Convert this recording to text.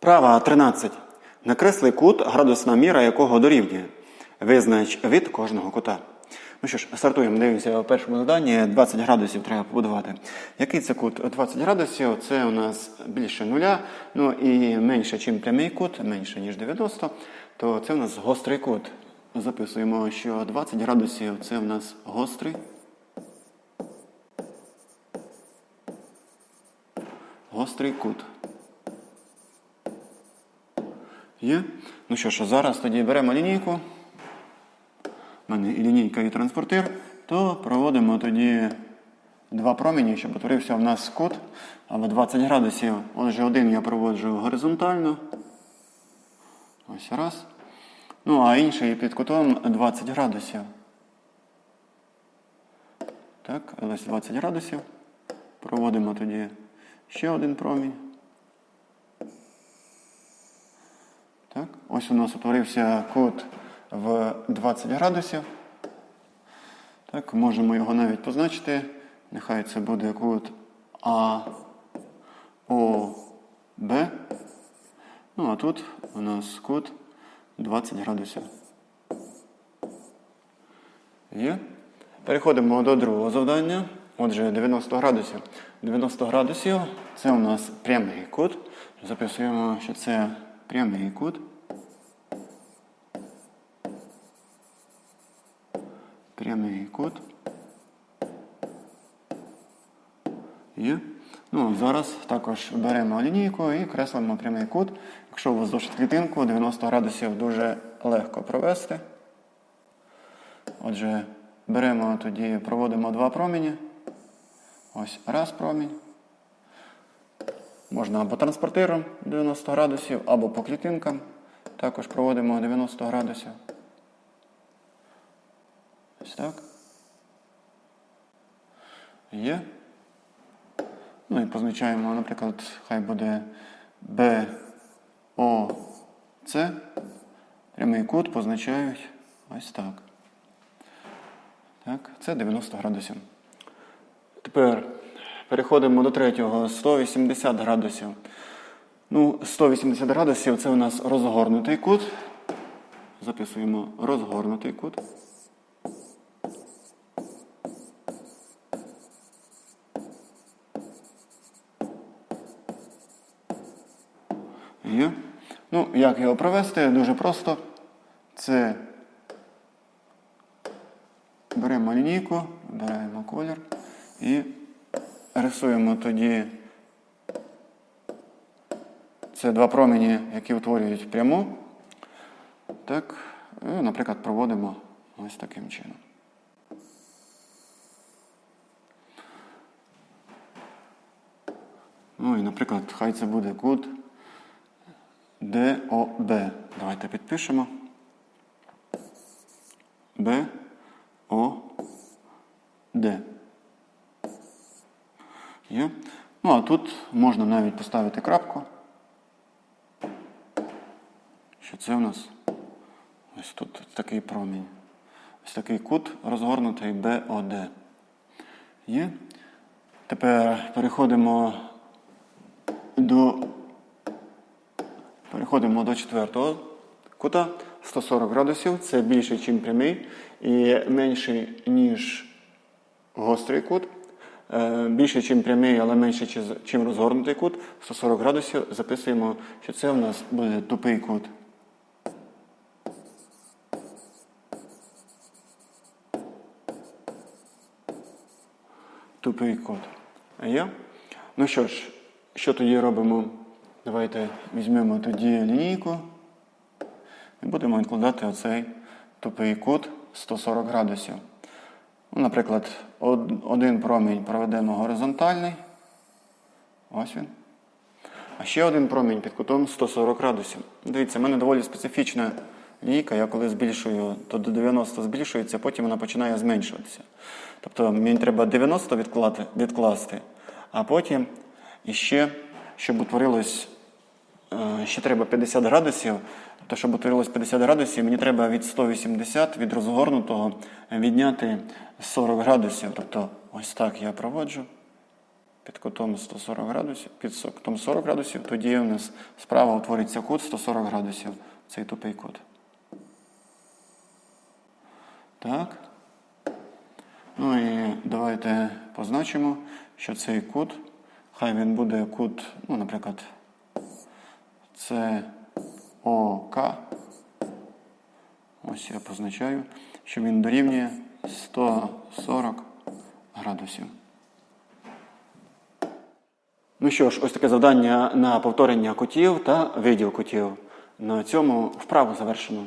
Права 13. Накресли кут, градусна міра якого дорівнює. Визнач від кожного кута. Ну що ж, стартуємо. Дивимося в першому заданні. 20 градусів треба побудувати. Який це кут? 20 градусів це у нас більше нуля, ну і менше, ніж прямий кут, менше, ніж 90, то це у нас гострий кут. Записуємо, що 20 градусів це у нас гострий. Гострий кут. Є? Ну що ж, зараз тоді беремо лінійку. У мене і лінійка, і транспортир, то проводимо тоді два промені, щоб утворився в нас кут, але 20 градусів. Отже, один я проводжу горизонтально. Ось раз. Ну, а інший під кутом 20 градусів. Так, ось 20 градусів. Проводимо тоді ще один промінь. Так, ось у нас утворився кут в 20 градусів. Так, можемо його навіть позначити. Нехай це буде кут А, О, Б. Ну, а тут у нас кут 20 градусів. Є. Переходимо до другого завдання. Отже, 90 градусів. 90 градусів це у нас прямий кут. Записуємо, що це прямий кут. Прямий кут. Є. Ну, зараз також беремо лінійку і креслимо прямий кут. Якщо у вас дошить клітинку, 90 градусів дуже легко провести. Отже, беремо тоді, проводимо два промені. Ось раз промінь. Можна або транспортиром 90 градусів, або по клітинкам. Також проводимо 90 градусів. Ось так. Є. Ну і позначаємо, наприклад, хай буде Б, О, С. Прямий кут позначають ось так. Так, це 90 градусів. Тепер переходимо до третього 180 градусів. Ну, 180 градусів це у нас розгорнутий кут. Записуємо розгорнутий кут. Є. Ну, як його провести? Дуже просто. Це беремо лінійку, беремо колір і рисуємо тоді. Це два промені, які утворюють пряму. Так, і, наприклад, проводимо ось таким чином. Ну і, наприклад, хай це буде кут ДОБ. Давайте підпишемо. Б, О, Д. Є. Ну, а тут можна навіть поставити крапку. Що це у нас? Ось тут такий промінь. Ось такий кут розгорнутий БОД. Є. Тепер переходимо до Переходимо до четвертого кута. 140 градусів. Це більше, ніж прямий, і менший, ніж гострий кут. Е, Більше, ніж прямий, але менше, ніж розгорнутий кут. 140 градусів. Записуємо, що це у нас буде тупий кут. Тупий кут. Є? Ну що ж, що тоді робимо? Давайте візьмемо тоді лінійку і будемо відкладати оцей тупий кут 140 градусів. Ну, Наприклад, один промінь проведемо горизонтальний. Ось він. А ще один промінь під кутом 140 градусів. Дивіться, в мене доволі специфічна лінійка. Я коли збільшую, то до 90 збільшується, потім вона починає зменшуватися. Тобто мені треба 90 відклати, відкласти, а потім іще, щоб утворилось ще треба 50 градусів. Тобто, щоб утворилось 50 градусів, мені треба від 180 від розгорнутого відняти 40 градусів. Тобто, ось так я проводжу. під кутом 140 градусів, під кутом 40 градусів, тоді у нас справа утвориться кут 140 градусів, цей тупий кут. Так. Ну і давайте позначимо, що цей кут, хай він буде кут, ну, наприклад, це ОК. Ось я позначаю, що він дорівнює 140 градусів. Ну що ж, ось таке завдання на повторення кутів та виділ кутів. На цьому вправу завершено.